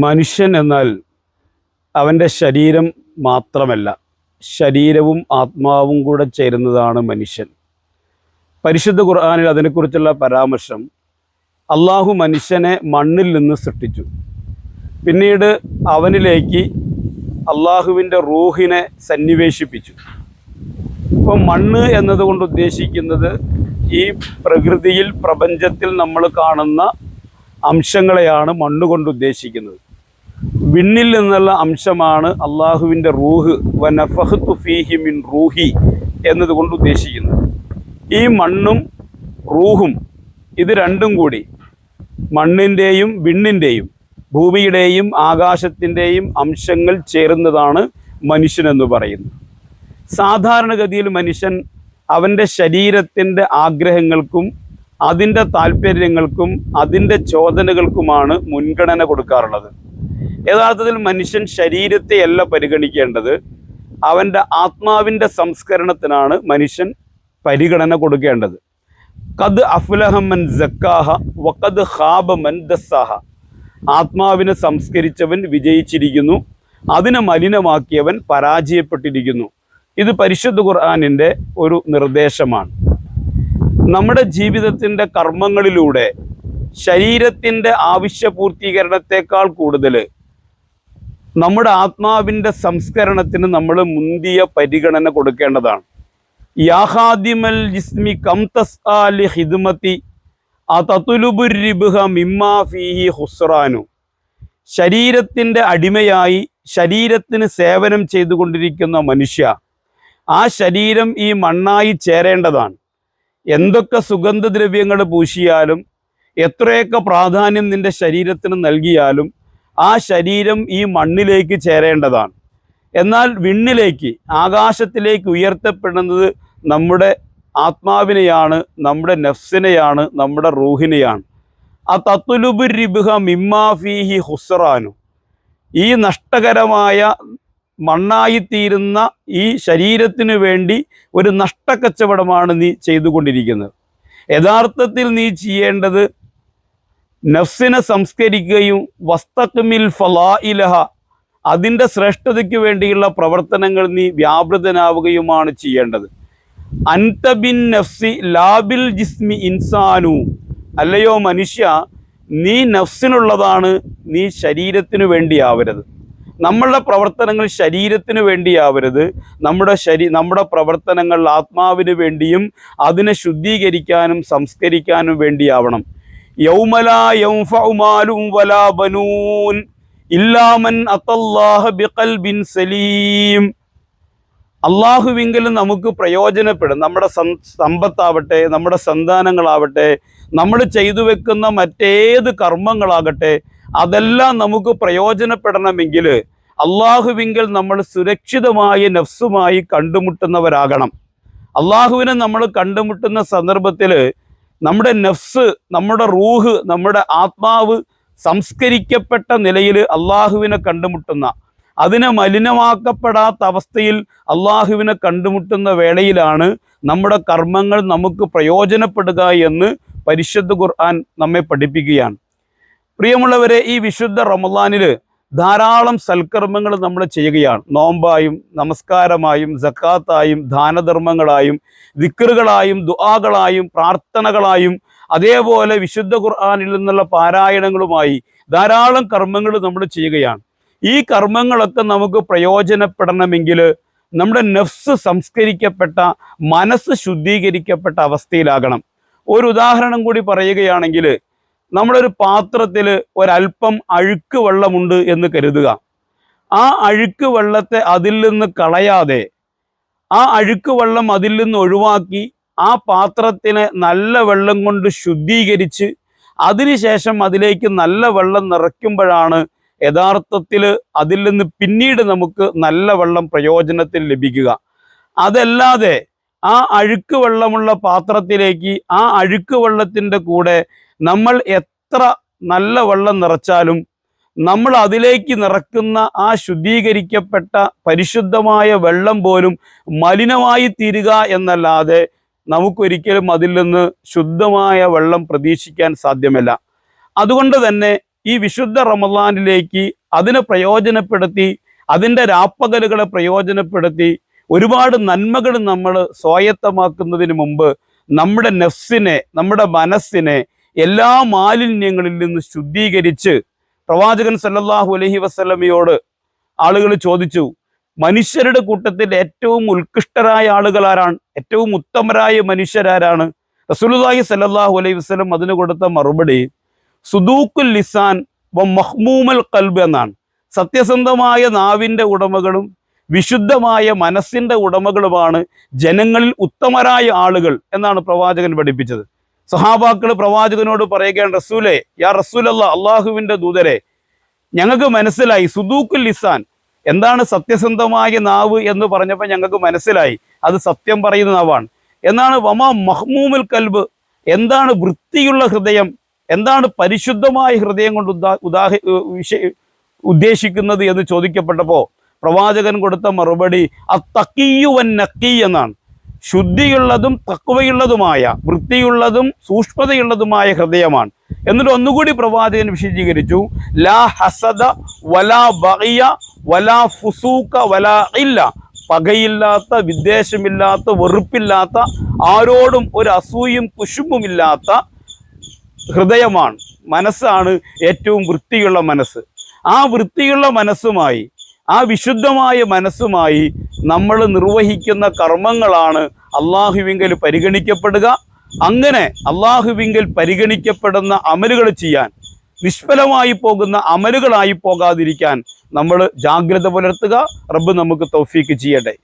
മനുഷ്യൻ എന്നാൽ അവന്റെ ശരീരം മാത്രമല്ല ശരീരവും ആത്മാവും കൂടെ ചേരുന്നതാണ് മനുഷ്യൻ. പരിശുദ്ധ ഖുർആാനിൽ അതിനെക്കുറിച്ചുള്ള പരാമർശം അള്ളാഹു മനുഷ്യനെ മണ്ണിൽ നിന്ന് സൃഷ്ടിച്ചു. പിന്നീട് അവനിലേക്ക് അള്ളാഹുവിന്റെ റൂഹിനെ സന്നിവേശിപ്പിച്ചു. ഇപ്പം മണ്ണ് എന്നതുകൊണ്ട് ഉദ്ദേശിക്കുന്നത് ഈ പ്രകൃതിയിൽ പ്രപഞ്ചത്തിൽ നമ്മൾ കാണുന്ന അംശങ്ങളെയാണ് മണ്ണുകൊണ്ട് ഉദ്ദേശിക്കുന്നത്. വിണ്ണിൽ നിന്നുള്ള അംശമാണ് അള്ളാഹുവിന്റെ റൂഹ് വ നഫഹത്തു ഫീഹി മിൻ റൂഹി എന്നതുകൊണ്ട് ഉദ്ദേശിക്കുന്നത്. ഈ മണ്ണും റൂഹും ഇത് രണ്ടും കൂടി മണ്ണിന്റെയും വിണ്ണിന്റെയും ഭൂമിയുടെയും ആകാശത്തിന്റെയും അംശങ്ങൾ ചേരുന്നതാണ് മനുഷ്യനെന്ന് പറയുന്നത് സാധാരണഗതിയിൽ മനുഷ്യൻ അവന്റെ ശരീരത്തിന്റെ ആഗ്രഹങ്ങൾക്കും അതിന്റെ താല്പര്യങ്ങൾക്കും അതിന്റെ ചോദനകൾക്കുമാണ് മുൻഗണന കൊടുക്കാറുള്ളത്. യഥാർത്ഥത്തിൽ മനുഷ്യൻ ശരീരത്തെയല്ല പരിഗണിക്കേണ്ടത്. അവന്റെ ആത്മാവിന്റെ സംസ്കരണത്തിനാണ് മനുഷ്യൻ പരിഗണന കൊടുക്കേണ്ടത്. കത് അഫുലഹമൻ ജക്കാഹ വക്കത് ഹാബമൻ ദസ്സാഹ. ആത്മാവിനെ സംസ്കരിച്ചവൻ വിജയിച്ചിരിക്കുന്നു. അതിനെ മലിനമാക്കിയവൻ പരാജയപ്പെട്ടിരിക്കുന്നു. ഇത് പരിശുദ്ധ ഖുർആാനിന്റെ ഒരു നിർദ്ദേശമാണ്. നമ്മുടെ ജീവിതത്തിന്റെ കർമ്മങ്ങളിലൂടെ ശരീരത്തിന്റെ ആവശ്യ പൂർത്തീകരണത്തെക്കാൾ കൂടുതൽ നമ്മുടെ ആത്മാവിന്റെ സംസ്കരണത്തിന് നമ്മൾ മുന്തിയ പരിഗണന കൊടുക്കേണ്ടതാണ്. യാഹാദിമൽ ജിസ്മി കം തസ്ആലി ഹിദ്മത്തി അതതുലുബുരിബുഹ മിമ്മാ ഫീഹി ഹുസ്റാനു. ശരീരത്തിന്റെ അടിമയായി ശരീരത്തിന് സേവനം ചെയ്തുകൊണ്ടിരിക്കുന്ന മനുഷ്യ ആ ശരീരം ഈ മണ്ണായി ചേരേണ്ടതാണ്. എന്തൊക്കെ സുഗന്ധദ്രവ്യങ്ങൾ പൂശിയാലും എത്രയൊക്കെ പ്രാധാന്യം നിന്റെ ശരീരത്തിന് നൽകിയാലും ആ ശരീരം ഈ മണ്ണിലേക്ക് ചേരേണ്ടതാണ്. എന്നാൽ വിണ്ണിലേക്ക് ആകാശത്തിലേക്ക് ഉയർത്തപ്പെടുന്നത് നമ്മുടെ ആത്മാവിനെയാണ് നമ്മുടെ നഫ്സിനെയാണ് നമ്മുടെ റൂഹിനെയാണ്. ആ തത്തുലുബുരിബുഹ മിമ്മാഫീഹി ഹുസറാനു. ഈ നഷ്ടകരമായ മണ്ണായിത്തീരുന്ന ഈ ശരീരത്തിന് വേണ്ടി ഒരു നഷ്ടക്കച്ചവടമാണ് നീ ചെയ്തുകൊണ്ടിരിക്കുന്നത്. യഥാർത്ഥത്തിൽ നീ ചെയ്യേണ്ടത് നഫ്സിനെ സംസ്കരിക്കുകയും വസ്തക്മിൽ ഫലാഇലഹ അതിന്റെ ശ്രേഷ്ഠതയ്ക്ക് വേണ്ടിയുള്ള പ്രവർത്തനങ്ങൾ നീ വ്യാപൃതനാവുകയുമാണ് ചെയ്യേണ്ടത്. അൻതബിൻ നഫ്സി ലാബിൽ ജിസ്മി ഇൻസാനു അല്ലയോ മനുഷ്യ നീ നഫ്സിനുള്ളതാണ് നീ ശരീരത്തിനു വേണ്ടിയാവരുത്. നമ്മളുടെ പ്രവർത്തനങ്ങൾ ശരീരത്തിന് വേണ്ടിയാവരുത്. നമ്മുടെ ശരീ നമ്മുടെ പ്രവർത്തനങ്ങൾ ആത്മാവിന് വേണ്ടിയും അതിനെ ശുദ്ധീകരിക്കാനും സംസ്കരിക്കാനും വേണ്ടിയാവണം. യൗമലാ യൗഫുമാലും വലാ ബനൂൻ ഇല്ലാമൻ അത്തല്ലാഹ ബിഖൽബിൻ സലീം. അള്ളാഹുവിങ്കിലും നമുക്ക് പ്രയോജനപ്പെടും. നമ്മുടെ സമ്പത്താവട്ടെ നമ്മുടെ സന്താനങ്ങളാവട്ടെ നമ്മൾ ചെയ്തു വെക്കുന്ന മറ്റേത് കർമ്മങ്ങളാകട്ടെ അതെല്ലാം നമുക്ക് പ്രയോജനപ്പെടണമെങ്കിൽ അള്ളാഹുവിങ്കിൽ നമ്മൾ സുരക്ഷിതമായി നഫ്സുമായി കണ്ടുമുട്ടുന്നവരാകണം. അള്ളാഹുവിനെ നമ്മൾ കണ്ടുമുട്ടുന്ന സന്ദർഭത്തിൽ നമ്മുടെ നഫ്സ് നമ്മുടെ റൂഹ് നമ്മുടെ ആത്മാവ് സംസ്കരിക്കപ്പെട്ട നിലയിൽ അള്ളാഹുവിനെ കണ്ടുമുട്ടുന്ന അതിനെ മലിനമാക്കപ്പെടാത്ത അവസ്ഥയിൽ അള്ളാഹുവിനെ കണ്ടുമുട്ടുന്ന വേളയിലാണ് നമ്മുടെ കർമ്മങ്ങൾ നമുക്ക് പ്രയോജനപ്പെടുക എന്ന് പരിശുദ്ധ ഖുർആൻ നമ്മെ പഠിപ്പിക്കുകയാണ്. പ്രിയമുള്ളവരെ ഈ വിശുദ്ധ റമദാനിൽ ധാരാളം സൽക്കർമ്മങ്ങൾ നമ്മൾ ചെയ്യുകയാണ്. നോമ്പായും നമസ്കാരമായും ജക്കാത്തായും ദാനധർമ്മങ്ങളായും ദിക്കറുകളായും ദുആകളായും പ്രാർത്ഥനകളായും അതേപോലെ വിശുദ്ധ ഖുർആാനിൽ നിന്നുള്ള പാരായണങ്ങളുമായി ധാരാളം കർമ്മങ്ങൾ നമ്മൾ ചെയ്യുകയാണ്. ഈ കർമ്മങ്ങളൊക്കെ നമുക്ക് പ്രയോജനപ്പെടണമെങ്കിൽ നമ്മുടെ നെഫ്സ് സംസ്കരിക്കപ്പെട്ട മനസ്സ് ശുദ്ധീകരിക്കപ്പെട്ട അവസ്ഥയിലാകണം. ഒരു ഉദാഹരണം കൂടി പറയുകയാണെങ്കിൽ നമ്മളൊരു പാത്രത്തിൽ ഒരല്പം അഴുക്ക് വെള്ളമുണ്ട് എന്ന് കരുതുക. ആ അഴുക്ക് വെള്ളത്തെ അതിൽ നിന്ന് കളയാതെ ആ അഴുക്ക് വെള്ളം അതിൽ നിന്ന് ഒഴിവാക്കി ആ പാത്രത്തിനെ നല്ല വെള്ളം കൊണ്ട് ശുദ്ധീകരിച്ച് അതിനുശേഷം അതിലേക്ക് നല്ല വെള്ളം നിറയ്ക്കുമ്പോഴാണ് യഥാർത്ഥത്തിൽ അതിൽ നിന്ന് പിന്നീട് നമുക്ക് നല്ല വെള്ളം പ്രയോജനത്തിൽ ലഭിക്കുക. അതല്ലാതെ ആ അഴുക്ക് വെള്ളമുള്ള പാത്രത്തിലേക്ക് ആ അഴുക്ക് വെള്ളത്തിന്റെ കൂടെ നമ്മൾ എത്ര നല്ല വെള്ളം നിറച്ചാലും നമ്മൾ അതിലേക്ക് നിറക്കുന്ന ആ ശുദ്ധീകരിക്കപ്പെട്ട പരിശുദ്ധമായ വെള്ളം പോലും മലിനമായി തീരുക എന്നല്ലാതെ നമുക്കൊരിക്കലും അതിൽ നിന്ന് ശുദ്ധമായ വെള്ളം പ്രതീക്ഷിക്കാൻ സാധ്യമല്ല. അതുകൊണ്ട് തന്നെ ഈ വിശുദ്ധ റമദാനിലേക്ക് അതിനെ പ്രയോജനപ്പെടുത്തി അതിന്റെ രാപ്പകലുകളെ പ്രയോജനപ്പെടുത്തി ഒരുപാട് നന്മകൾ നമ്മൾ സ്വായത്തമാക്കുന്നതിന് മുമ്പ് നമ്മുടെ നെഫ്സിനെ നമ്മുടെ മനസ്സിനെ എല്ലാ മാലിന്യങ്ങളിൽ നിന്ന് ശുദ്ധീകരിച്ച് പ്രവാചകൻ സല്ലല്ലാഹു അലഹി വസ്ലമയോട് ആളുകൾ ചോദിച്ചു മനുഷ്യരുടെ കൂട്ടത്തിൽ ഏറ്റവും ഉത്കൃഷ്ടരായ ആളുകൾ ആരാണ്? ഏറ്റവും ഉത്തമരായ മനുഷ്യരാരാണ് റസൂലുള്ളാഹി സല്ലല്ലാഹു അലൈഹി വസ്ലം അതിന് കൊടുത്ത മറുപടി സുദൂക്കുൽ ലിസാൻ മഹ്മൂമൽ കൽബ് എന്നാണ്. സത്യസന്ധമായ നാവിന്റെ ഉടമകളും വിശുദ്ധമായ മനസ്സിന്റെ ഉടമകളുമാണ് ജനങ്ങളിൽ ഉത്തമരായ ആളുകൾ എന്നാണ് പ്രവാചകൻ പഠിപ്പിച്ചത്. സഹാബാക്കൾ പ്രവാചകനോട് പറയുകയാണ് റസൂലെ യാ റസൂലല്ല അള്ളാഹുവിന്റെ ദൂതരെ ഞങ്ങൾക്ക് മനസ്സിലായി സുദൂക്കുൽ ലിസാൻ എന്താണ് സത്യസന്ധമായ നാവ് എന്ന് പറഞ്ഞപ്പോൾ ഞങ്ങൾക്ക് മനസ്സിലായി അത് സത്യം പറയുന്ന നാവാണ്. എന്നാണ് വമ മഹ്മൂമുൽ കൽബ് എന്താണ് വൃത്തിയുള്ള ഹൃദയം എന്താണ് പരിശുദ്ധമായ ഹൃദയം കൊണ്ട് ഉദാ ഉദാഹ ഉദ്ദേശിക്കുന്നത് എന്ന് ചോദിക്കപ്പെട്ടപ്പോൾ പ്രവാചകൻ കൊടുത്ത മറുപടി അത്തക്കീയുവൻ നക്കി എന്നാണ്. ശുദ്ധിയുള്ളതും തക്കവയുള്ളതുമായ വൃത്തിയുള്ളതും സൂക്ഷ്മതയുള്ളതുമായ ഹൃദയമാണ്. എന്നിട്ട് ഒന്നുകൂടി പ്രവാചകൻ വിശദീകരിച്ചു. ലാ ഹസദ വലാ ബഹിയ വലാ ഫുസൂക്ക വലാ ഇല്ല. പകയില്ലാത്ത വിദ്വേഷമില്ലാത്ത വെറുപ്പില്ലാത്ത ആരോടും ഒരു അസൂയും കുശുമ്പുമില്ലാത്ത ഹൃദയമാണ്. മനസ്സാണ് ഏറ്റവും വൃത്തിയുള്ള മനസ്സ്. ആ വൃത്തിയുള്ള മനസ്സുമായി ആ വിശുദ്ധമായ മനസ്സുമായി നമ്മൾ നിർവഹിക്കുന്ന കർമ്മങ്ങളാണ് അള്ളാഹുവിങ്കൽ പരിഗണിക്കപ്പെടുക. അങ്ങനെ അള്ളാഹുവിങ്കൽ പരിഗണിക്കപ്പെടുന്ന അമലുകൾ ചെയ്യാൻ നിഷ്ഫലമായി പോകുന്ന അമലുകളായി പോകാതിരിക്കാൻ നമ്മൾ ജാഗ്രത പുലർത്തുക. റബ്ബ് നമുക്ക് തൗഫീക്ക് ചെയ്യട്ടെ.